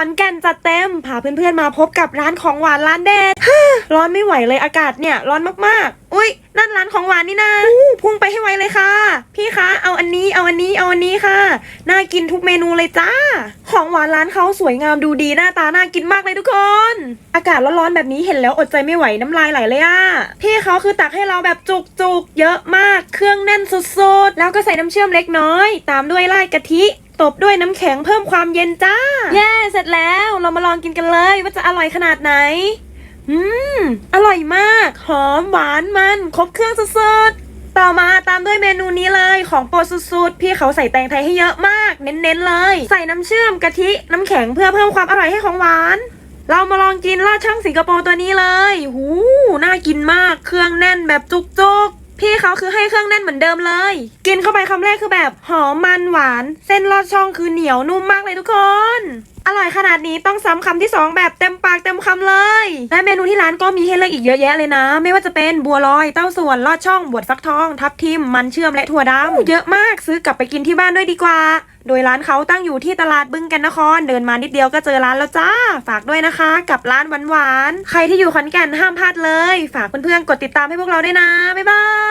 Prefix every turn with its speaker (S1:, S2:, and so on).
S1: อนแก่นจัดเต็มพาเพื่อนๆมาพบกับร้านของหวานร้านเด็ดร้อนไม่ไหวเลยอากาศเนี่ย ร้อนมากๆ อุ้ยนั่นร้านของหวานนี่นะพุ่งไปให้ไวเลยค่ะ พี่คะเอาอันนี้เอาอันนี้เอาอันนี้ค่ะ น่ากินทุกเมนูเลยจ้า ของหวานร้านเขาสวยงามดูดีหน้าตาน่ากินมากเลยทุกคน อากาศร้อนๆแบบนี้เห็นแล้วอดใจไม่ไหวน้ำลายไหลเลยอะพี่เขาคือตักให้เราแบบจุกๆ เยอะมาก เครื่องแน่นสุดๆ แล้วก็ใส่น้ำเชื่อมเล็กน้อย ตามด้วยราดกะทิ ตบด้วยน้ำแข็งเพิ่มความเย็นจ้า เย้เสร็จแล้วเรามาลองกินกันเลยว่าจะอร่อยขนาดไหน อืม อร่อยมาก หอมหวานมัน ครบเครื่องสุดๆ ต่อมาตามด้วยเมนูนี้เลยของโปรดสุดๆ พี่เขาใส่แตงไทยให้เยอะมาก เน้นๆเลย ใส่น้ำเชื่อมกะทิน้ำแข็งเพื่อเพิ่มความอร่อยให้ของหวาน เรามาลองกินลอดช่องสิงคโปร์ตัวนี้เลย หู น่ากินมาก เครื่องแน่นแบบจุกๆ พี่เขาคือให้เครื่องแน่นเหมือนเดิมเลย กินเข้าไปคำแรกคือแบบหอมมันหวาน เส้นลอดช่องคือเหนียวนุ่มมากเลยทุกคน อร่อยขนาดนี้ต้องซ้ำคำที่ 2 แบบเต็มปากเต็มคำเลย และเมนูที่ร้านก็มีให้เลือกอีกเยอะแยะเลยนะ ไม่ว่าจะเป็นบัวลอยเต้าส่วนลอดช่องบวชฟักทอง ทับทิมมันเชื่อมและถั่วดำเยอะมากซื้อกลับไปกินที่บ้านด้วยดีกว่า โดยร้านเขาตั้งอยู่ที่ตลาดบึงแกันนคร เดินมานิดเดียวก็เจอร้านแล้วจ้า ฝากด้วยนะคะ กับร้านหวานๆใครที่อยู่ขอนแก่นห้ามพลาดเลย ฝากเพื่อนๆกดติดตามให้พวกเราด้วยนะบ๊ายบาย